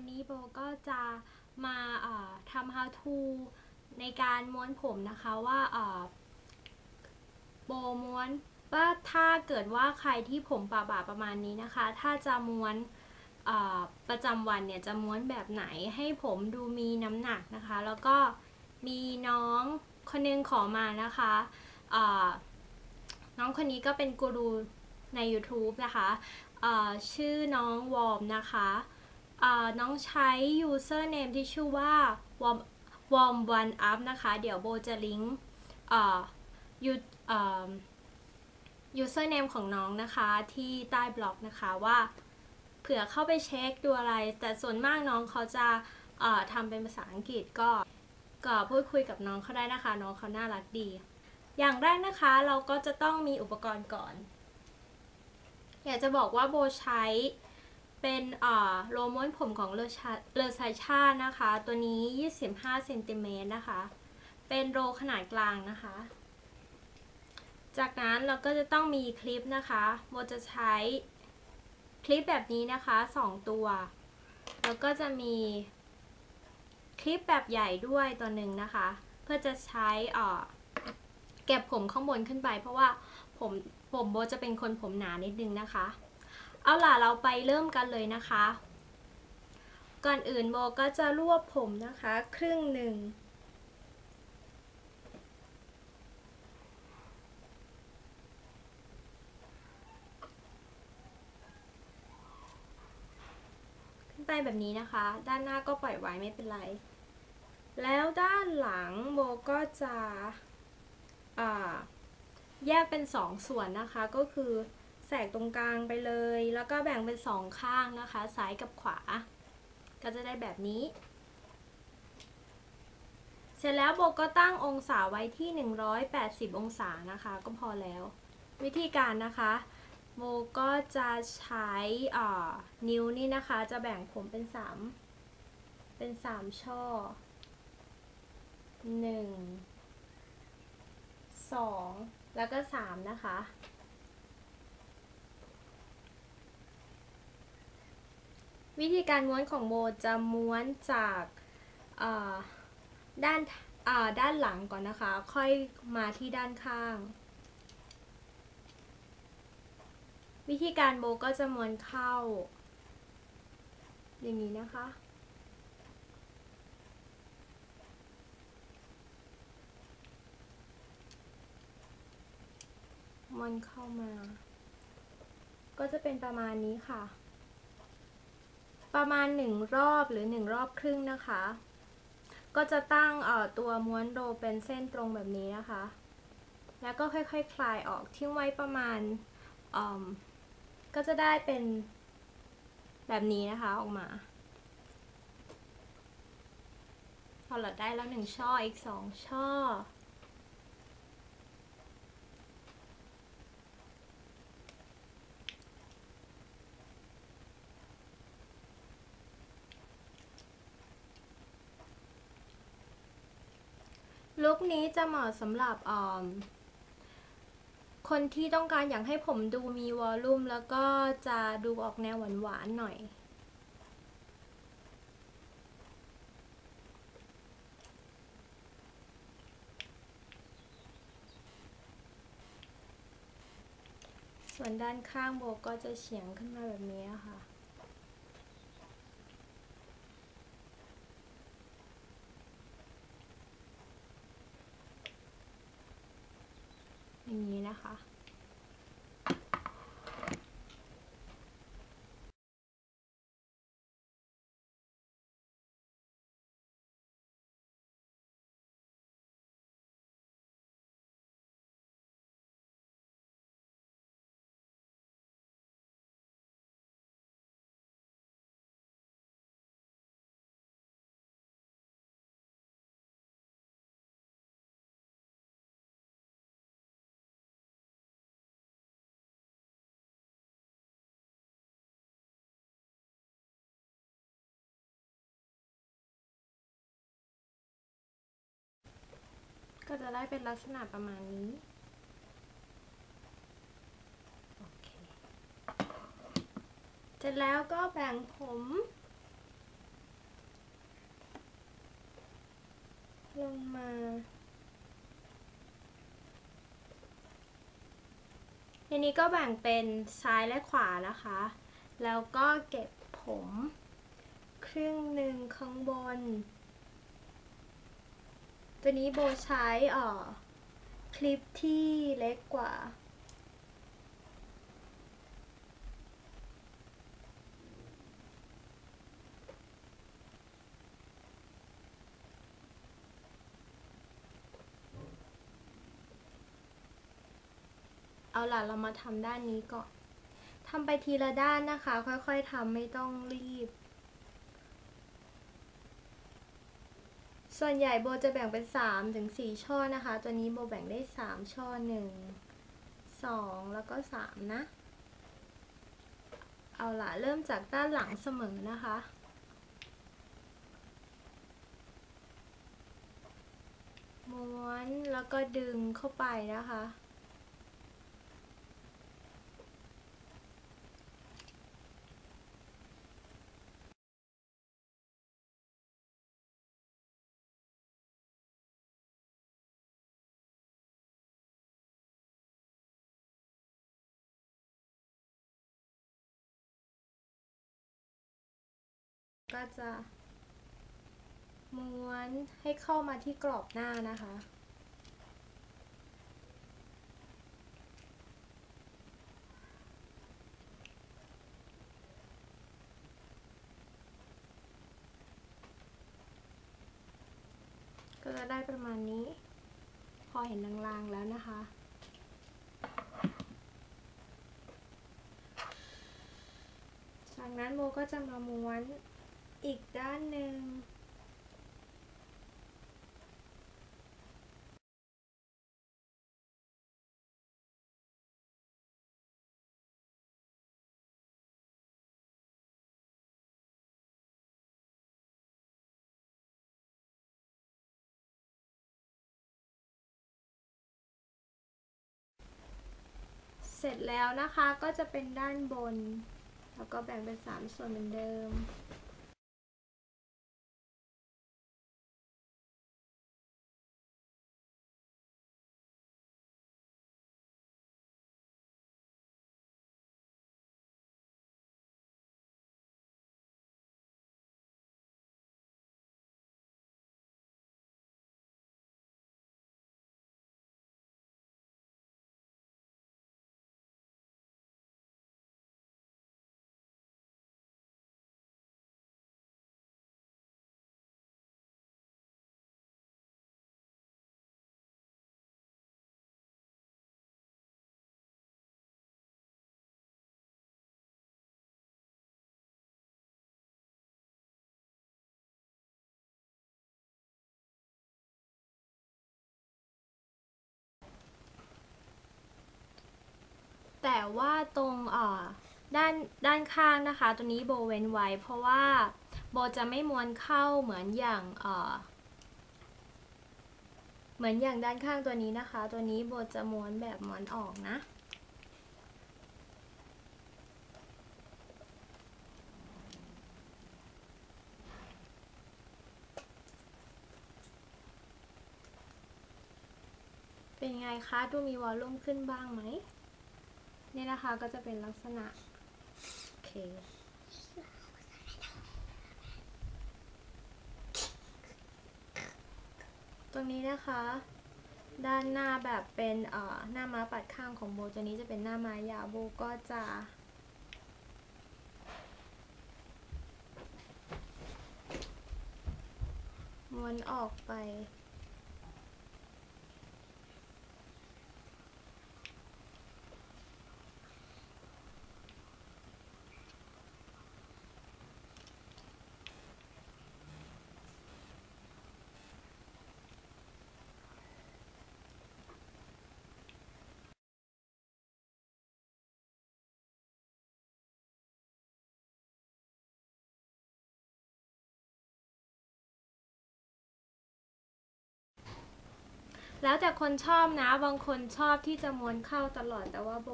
วันนี้โบก็จะมาทำ how to ในการม้วนผมนะคะว่าโบม้วนว่าถ้าเกิดว่าใครที่ผมป่าบ่าประมาณนี้นะคะ ถ้าจะม้วนประจำวันเนี่ยจะม้วนแบบไหนให้ผมดูมีน้ำหนักนะคะ แล้วก็มีน้องคนนึงขอมานะคะน้องคนนี้ก็เป็นกูรูใน YouTube นะคะชื่อน้องวอร์มนะคะ น้องใช้ username ที่ชื่อว่า warm warm one up นะคะ เดี๋ยวโบจะลิงก์อ่อ you เอ่อ username ของน้องนะคะที่ใต้บล็อกนะคะว่าเผื่อเข้าไปเช็คดูอะไร แต่ส่วนมากน้องเขาจะเอ่อทำเป็นภาษาอังกฤษก็ก็พูดคุยกับน้องเขาได้นะคะ น้องเขาน่ารักดี อย่างแรกนะคะเราก็จะต้องมีอุปกรณ์ก่อน อยากจะบอกว่าโบใช้ เป็นอ่าโลม้วนผมของเลอชาเลอไซชานะคะ ตัวนี้ 25เซนติเมตรนะคะ เป็นโรขนาดกลางนะคะ จากนั้นเราก็จะต้องมีคลิปนะคะโมจะใช้คลิปแบบนี้นะคะ 2 ตัว แล้วก็จะมีคลิปแบบใหญ่ด้วยตัวหนึ่งนะคะ เพื่อจะใช้อ่าเก็บผมข้างบนขึ้นไป เพราะว่าผมผมโบจะเป็นคนผมหนานิดนึงนะคะ เอาล่ะเราไปเริ่มกันเลยนะคะ ก่อนอื่นโบก็จะรวบผมนะคะ ครึ่งหนึ่งขึ้นไปแบบนี้นะคะ ด้านหน้าก็ปล่อยไว้ไม่เป็นไร แล้วด้านหลังโบก็จะแยกเป็นสองส่วนนะคะ ก็คือ แสกตรงกลางไปเลย แล้วก็แบ่งเป็นสองข้างนะคะ ซ้ายกับขวา ก็จะได้แบบนี้ เสร็จแล้วโบก็ตั้งองศาไว้ที่ 180 องศานะคะ ก็พอแล้ว วิธีการนะคะโบก็จะใช้นิ้วนี่นะคะ จะแบ่งผมเป็น 3 เป็น 3 ช่อ 1 2 แล้วก็ 3 นะคะ วิธีการม้วนของโบจะม้วนจากด้านด้านหลังก่อนนะคะ ค่อยมาที่ด้านข้าง วิธีการโบก็จะม้วนเข้า อย่างนี้นะคะม้วนเข้ามา ก็จะเป็นประมาณนี้ค่ะ ประมาณหนึ่งรอบหรือหนึ่งรอบครึ่งนะคะ ก็จะตั้งตัวม้วนโรเป็นเส้นตรงแบบนี้นะคะ แล้วก็ค่อยๆคคลายออกทิ้งไว้ประมาณก็จะได้เป็นแบบนี้นะคะออกมาพอเราได้แล้วหนึ่งช่ออีกสองช่อ ลุคนี้จะเหมาะสำหรับคนที่ต้องการอยากให้ผมดูมีวอลลุ่มแล้วก็จะดูออกแนวหวานๆหน่อย ส่วนด้านข้างโบก็จะเฉียงขึ้นมาแบบนี้ค่ะอย่าง นี้นะคะ ก็จะได้เป็นลักษณะประมาณนี้โอเคเสร็จแล้วก็แบ่งผมลงมาทีนี้ก็แบ่งเป็นซ้ายและขวานะคะ แล้วก็เก็บผม ครึ่งหนึ่งข้างบน ตัวนี้โบใช้อ่อคลิปที่เล็กกว่า เอาล่ะ เรามาทำด้านนี้ก่อนทำไปทีละด้านนะคะ ค่อยๆทำไม่ต้องรีบ ส่วนใหญ่โบจะแบ่งเป็น3ถึง4ช่อนะคะ ตัวนี้โบแบ่งได้ 3 ช่อ 1 2 แล้วก็ 3 นะ เอาละเริ่มจากด้านหลังเสมอนะคะ ม้วนแล้วก็ดึงเข้าไปนะคะ ก็จะม้วนให้เข้ามาที่กรอบหน้านะคะ ก็จะได้ประมาณนี้ พอเห็นลางๆแล้วนะคะจากนั้นโมก็จะมาม้วน อีกด้านหนึ่งเสร็จแล้วนะคะก็จะเป็นด้านบน แล้วก็แบ่งเป็น 3 ส่วนเหมือนเดิม แต่ว่าตรงด้านด้านข้างนะคะ ตัวนี้โบเว้นไว้ เพราะว่าโบจะไม่ม้วนเข้าเหมือนอย่างเอ่อเหมือนอย่างด้านข้างตัวนี้นะคะ ตัวนี้โบจะม้วนแบบม้วนออกนะ เป็นไงคะ ดูมีวอลลุ่มขึ้นบ้างไหม นี่นะคะก็จะเป็นลักษณะโอเคตรงนี้นะคะ ด้านหน้าแบบเป็นเอ่อหน้าม้าปัดข้างของโบตัวนี้จะเป็นหน้าม้ายาวโบก็จะม้วนออกไป แล้วแต่คนชอบนะ บางคนชอบที่จะม้วนเข้าตลอดแต่ว่าโบ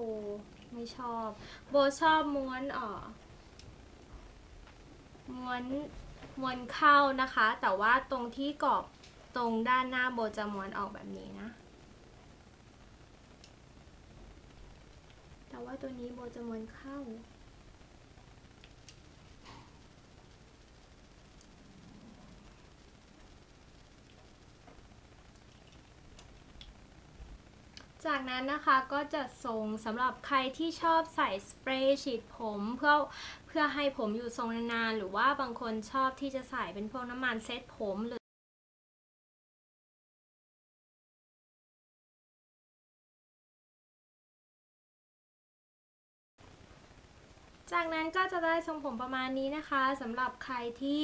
ไม่ชอบ โบชอบม้วนเออม้วนม้วนเข้านะคะ แต่ว่าตรงที่กรอบตรงด้านหน้าโบจะม้วนออกแบบนี้นะ แต่ว่าตัวนี้โบจะม้วนเข้า จากนั้นนะคะก็จะทรงสำหรับใครที่ชอบใส่สเปรย์ฉีดผมเพื่อเพื่อให้ผมอยู่ทรงนานๆหรือว่าบางคนชอบที่จะใส่เป็นพวกน้ำมันเซ็ตผมหรือจากนั้นก็จะได้ทรงผมประมาณนี้นะคะสำหรับใครที่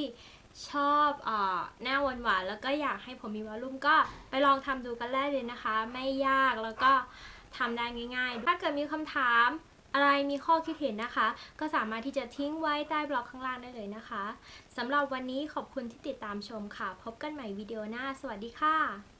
ชอบเออหน้าหวานๆแล้วก็อยากให้ผมมีวอลลุ่มก็ไปลองทำดูกันได้เลยนะคะ ไม่ยากแล้วก็ทำได้ง่ายๆ ถ้าเกิดมีคำถามอะไรมีข้อคิดเห็นนะคะ ก็สามารถที่จะทิ้งไว้ใต้บล็อกข้างล่างได้เลยนะคะสำหรับวันนี้ขอบคุณที่ติดตามชมค่ะ พบกันใหม่วิดีโอหน้า สวัสดีค่ะ